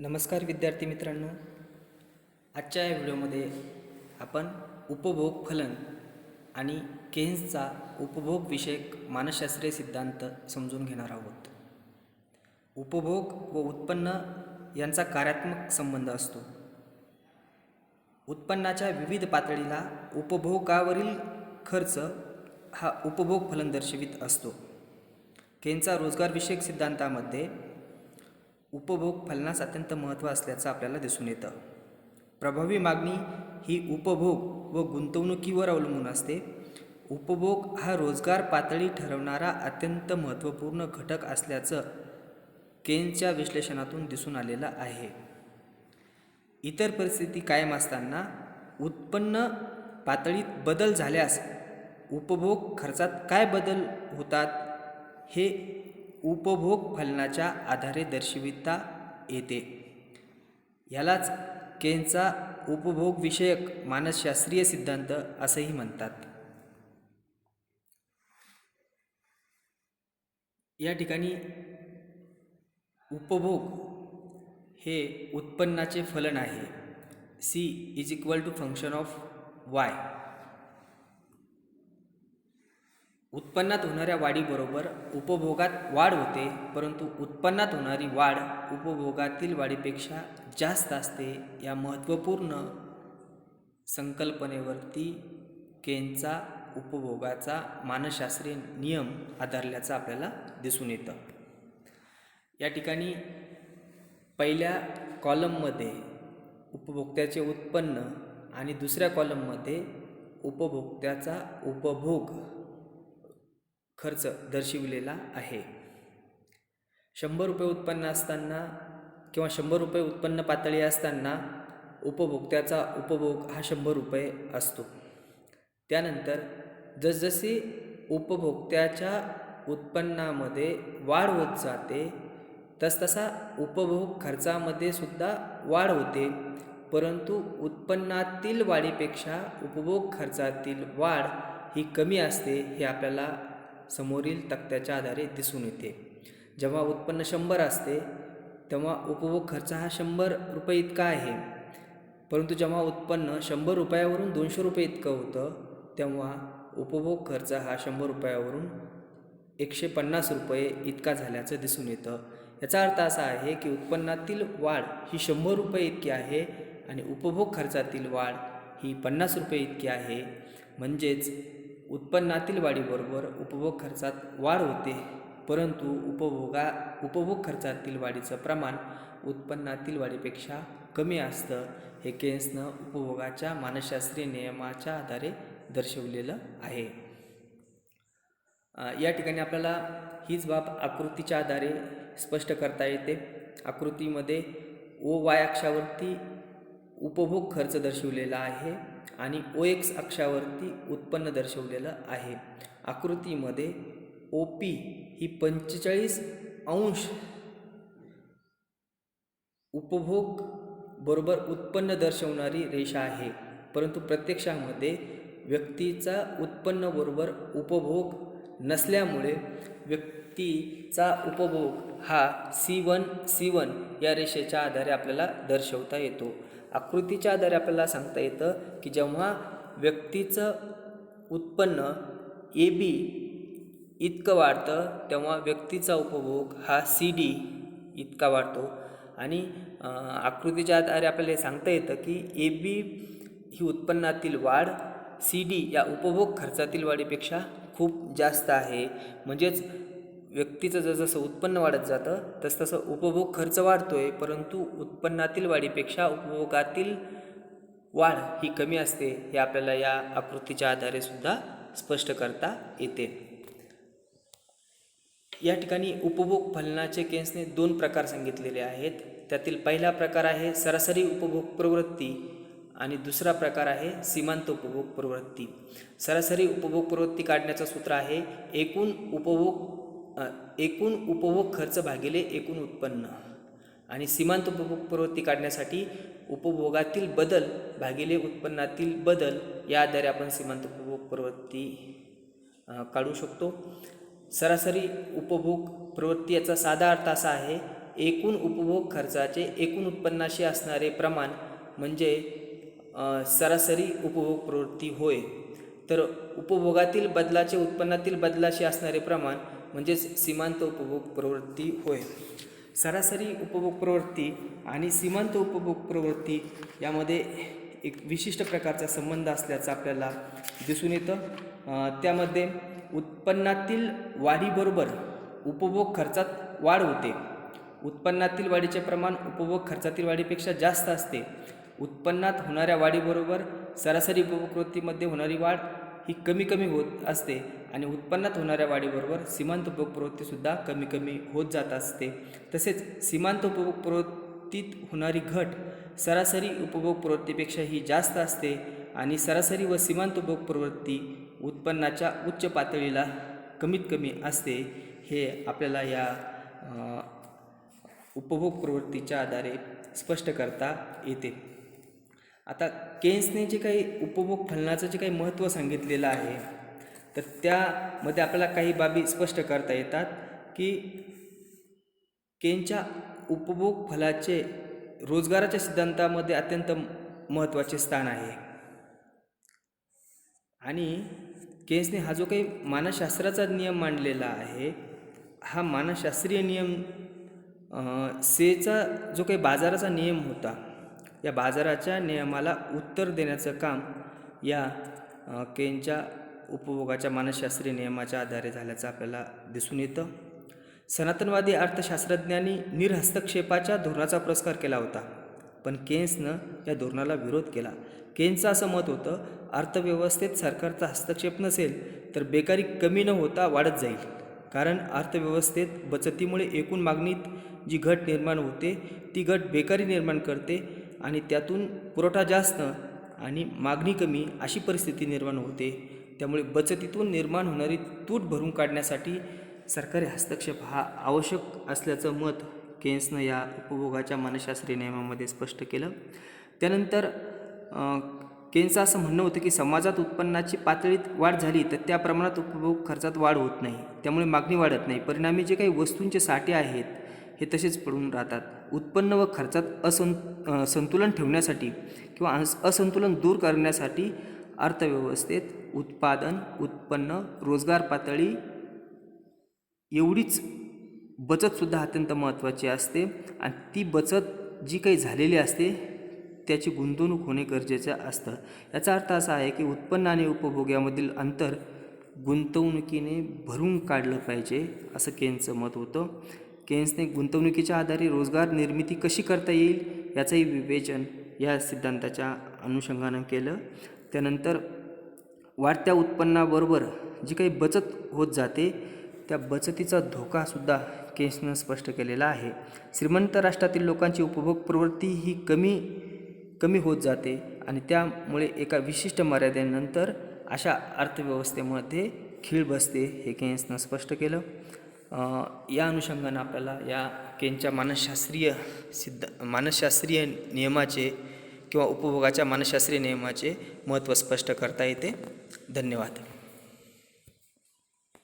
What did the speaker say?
नमस्कार विद्यार्थी मित्रांनो. आजच्या या व्हिडिओमध्ये आपण उपभोग फलन आणि केन्सचा उपभोग विषयक मानसशास्त्रीय सिद्धांत समजून घेणार आहोत. उपभोग व उत्पन्न यांचा कार्यात्मक संबंध असतो. उत्पन्नाच्या विविध पातळीला उपभोगावरील खर्च हा उपभोग फलन दर्शवित असतो. केनचा रोजगारविषयक सिद्धांतामध्ये उपभोग फलनास अत्यंत महत्त्व असल्याचं आपल्याला दिसून येतं. प्रभावी मागणी ही उपभोग व गुंतवणुकीवर अवलंबून असते. उपभोग हा रोजगार पातळी ठरवणारा अत्यंत महत्त्वपूर्ण घटक असल्याचं केनच्या विश्लेषणातून दिसून आलेलं आहे. इतर परिस्थिती कायम असताना उत्पन्न पातळीत बदल झाल्यास उपभोग खर्चात काय बदल होतात हे उपभोग फलनाच्या आधारे दर्शविता येते. यालाच केनचा उपभोगविषयक मानसशास्त्रीय सिद्धांत असंही म्हणतात. या ठिकाणी उपभोग हे उत्पन्नाचे फलन आहे. C is equal to function of Y उत्पन्नात होणाऱ्या वाढीबरोबर उपभोगात वाढ होते परंतु उत्पन्नात होणारी वाढ उपभोगातील वाढीपेक्षा जास्त असते या महत्त्वपूर्ण संकल्पनेवरती केनचा उपभोगाचा मानसशास्त्रीय नियम आधारल्याचं आपल्याला दिसून येतं. या ठिकाणी पहिल्या कॉलममध्ये उपभोक्त्याचे उत्पन्न आणि दुसऱ्या कॉलममध्ये उपभोक्त्याचा उपभोग खर्च दर्शविलेला आहे. शंभर रुपये उत्पन्न असताना किंवा शंभर रुपये उत्पन्न पातळी असताना उपभोक्त्याचा उपभोग हा शंभर रुपये असतो. त्यानंतर जसजशी उपभोक्त्याच्या उत्पन्नामध्ये वाढ होत जाते तसतसा उपभोग खर्चामध्ये सुद्धा वाढ होते. परंतु उत्पन्नातील वाढीपेक्षा उपभोग खर्चातील वाढ ही कमी असते हे आपल्याला समोरील तक्त्याच्या आधारे दिसून येते. जेव्हा उत्पन्न शंभर असते तेव्हा उपभोग खर्च हा शंभर रुपये इतका आहे. परंतु जेव्हा उत्पन्न शंभर रुपयावरून दोनशे रुपये इतकं होतं तेव्हा उपभोग खर्च हा शंभर रुपयावरून एकशे पन्नास रुपये इतका झाल्याचं दिसून येतं. याचा अर्थ असा आहे की उत्पन्नातील वाढ ही शंभर रुपये इतकी आहे आणि उपभोग खर्चातील वाढ ही पन्नास रुपये इतकी आहे. म्हणजेच उत्पन्नातील वाढीबरोबर उपभोग खर्चात वाढ होते. परंतु उपभोगा उपभोग खर्चातील वाढीचं प्रमाण उत्पन्नातील वाढीपेक्षा कमी असतं हे केन्सनं उपभोगाच्या मानसशास्त्रीय नियमाच्या आधारे दर्शवलेलं आहे. या ठिकाणी आपल्याला हीच बाब आकृतीच्या आधारे स्पष्ट करता येते. आकृतीमध्ये ओ वाय अक्षावरती उपभोग खर्च दर्शवलेला आहे. आणि ओ एक्स अक्षावरती उत्पन्न दर्शवलेलं आहे. आकृतीमध्ये ओ पी ही पंचेचाळीस अंश उपभोग बरोबर उत्पन्न दर्शवणारी रेषा आहे. परंतु प्रत्यक्षामध्ये व्यक्तीचा उत्पन्न बरोबर उपभोग नसल्यामुळे व्यक्तीचा उपभोग हा सी वन सी वन या रेषेच्या आधारे आपल्याला दर्शवता येतो. आकृतीच्या आधारे आपल्याला सांगता येतं की जेव्हा व्यक्तीचं उत्पन्न ए बी इतकं वाढतं तेव्हा व्यक्तीचा उपभोग हा सी डी इतका वाढतो. आणि आकृतीच्या आधारे आपल्याला हे सांगता येतं की ए बी ही उत्पन्नातील वाढ सी डी या उपभोग खर्चातील वाढीपेक्षा खूप जास्त आहे. म्हणजेच व्यक्तीचं जसजसं उत्पन्न वाढत जातं तसतसं उपभोग खर्च वाढतो आहे परंतु उत्पन्नातील वाढीपेक्षा उपभोगातील वाढ ही कमी असते हे आपल्याला या आकृतीच्या आधारे सुद्धा स्पष्ट करता येते. या ठिकाणी उपभोग फलनाचे केन्सने दोन प्रकार सांगितलेले आहेत. त्यातील पहिला प्रकार आहे सरासरी उपभोग प्रवृत्ती आणि दुसरा प्रकार आहे सीमांत उपभोग प्रवृत्ती. सरासरी उपभोग प्रवृत्ती काढण्याचं सूत्र आहे एकूण उपभोग एकूण उपभोग खर्च भागिले एकूण उत्पन्न. आणि सीमांत उपभोग प्रवृत्ती काढण्यासाठी उपभोगातील बदल भागिले उत्पन्नातील बदल या आधारे आपण सीमांत उपभोग प्रवृत्ती काढू शकतो. सरासरी उपभोग प्रवृत्ती याचा साधा अर्थ असा आहे एकूण उपभोग खर्चाचे एकूण उत्पन्नाशी असणारे प्रमाण म्हणजे सरासरी उपभोग प्रवृत्ती होय. तर उपभोगातील बदलाचे उत्पन्नातील बदलाशी असणारे प्रमाण म्हणजेच सीमांत उपभोग प्रवृत्ती होय. सरासरी उपभोग प्रवृत्ती आणि सीमांत उपभोग प्रवृत्ती यामध्ये एक विशिष्ट प्रकारचा संबंध असल्याचं आपल्याला दिसून येतं. त्यामध्ये उत्पन्नातील वाढीबरोबर उपभोग खर्चात वाढ होते. उत्पन्नातील वाढीचे प्रमाण उपभोग खर्चातील वाढीपेक्षा जास्त असते. उत्पन्नात होणाऱ्या वाढीबरोबर सरासरी उपभोग प्रवृत्तीमध्ये होणारी वाढ ही कमी कमी होत असते. आणि उत्पन्नात होणाऱ्या वाढीबरोबर सीमांत उपभोग प्रवृत्तीसुद्धा कमी कमी होत जात असते. तसेच सीमांत उपभोग प्रवृत्तीत होणारी घट सरासरी उपभोग प्रवृत्तीपेक्षा ही जास्त असते आणि सरासरी व सीमांत उपभोग प्रवृत्ती उत्पन्नाच्या उच्च पातळीला कमीत कमी असते. हे आपल्याला या उपभोग प्रवृत्तीच्या आधारे स्पष्ट करता येते. आता केन्सने जे काही उपभोग फलनाचं जे काही महत्त्व सांगितलेलं आहे तर त्यामध्ये आपल्याला काही बाबी स्पष्ट करता येतात की केनच्या उपभोग फलाचे रोजगाराच्या सिद्धांतामध्ये अत्यंत महत्त्वाचे स्थान आहे. आणि केन्सने हा जो काही मानसशास्त्राचा नियम मांडलेला आहे हा मानसशास्त्रीय नियम सेचा जो काही बाजाराचा नियम होता या बाजाराच्या नियमाला उत्तर देण्याचं काम या केनच्या उपभोगाच्या मानसशास्त्रीय नियमाच्या आधारे झाल्याचं आपल्याला दिसून येतं. सनातनवादी अर्थशास्त्रज्ञांनी निरहस्तक्षेपाच्या धोरणाचा पुरस्कार केला होता. पण केन्सनं या धोरणाला विरोध केला. केन्सचं असं मत होतं अर्थव्यवस्थेत सरकारचा हस्तक्षेप नसेल तर बेकारी कमी न होता वाढत जाईल. कारण अर्थव्यवस्थेत बचतीमुळे एकूण मागणीत जी घट निर्माण होते ती घट बेकारी निर्माण करते आणि त्यातून पुरवठा जास्त आणि मागणी कमी अशी परिस्थिती निर्माण होते. त्यामुळे बचतीतून निर्माण होणारी तूट भरून काढण्यासाठी सरकारी हस्तक्षेप हा आवश्यक असल्याचं मत केन्सनं या उपभोगाच्या मानसशास्त्रीय नियमामध्ये स्पष्ट केलं. त्यानंतर केन्स केन्सचं असं म्हणणं होतं की समाजात उत्पन्नाची पातळीत वाढ झाली तर त्या प्रमाणात उपभोग खर्चात वाढ होत नाही. त्यामुळे मागणी वाढत नाही. परिणामी जे काही वस्तूंचे साठे आहेत हे तसेच पडून राहतात. उत्पन्न व खर्चात असं संतुलन ठेवण्यासाठी किंवा असंतुलन दूर करण्यासाठी अर्थव्यवस्थेत उत्पादन उत्पन्न रोजगार पातळी एवढीच बचतसुद्धा अत्यंत महत्त्वाची असते आणि ती बचत जी काही झालेली असते त्याची गुंतवणूक होणे गरजेचं असतं. याचा अर्थ असा आहे की उत्पन्न आणि उपभोग्यामधील अंतर गुंतवणुकीने भरून काढलं पाहिजे असं केन्सचं मत होतं. केन्सने गुंतवणुकीच्या आधारे रोजगार निर्मिती कशी करता येईल याचंही विवेचन या सिद्धांताच्या अनुषंगानं केलं. त्यानंतर वाढत्या उत्पन्नाबरोबर जी काही बचत होत जाते त्या बचतीचा धोकासुद्धा केसनं स्पष्ट केलेला आहे. श्रीमंत राष्ट्रातील लोकांची उपभोग प्रवृत्ती ही कमी कमी होत जाते आणि त्यामुळे एका विशिष्ट मर्यादेनंतर अशा अर्थव्यवस्थेमध्ये खीळ बसते हे केन्सनं स्पष्ट केलं. या अनुषंगानं आपल्याला या केनच्या मानसशास्त्रीय सिद्ध मानसशास्त्रीय नियमाचे किंवा उपभोगाच्या मानसशास्त्रीय नियमाचे महत्त्व स्पष्ट करता येते. धन्यवाद.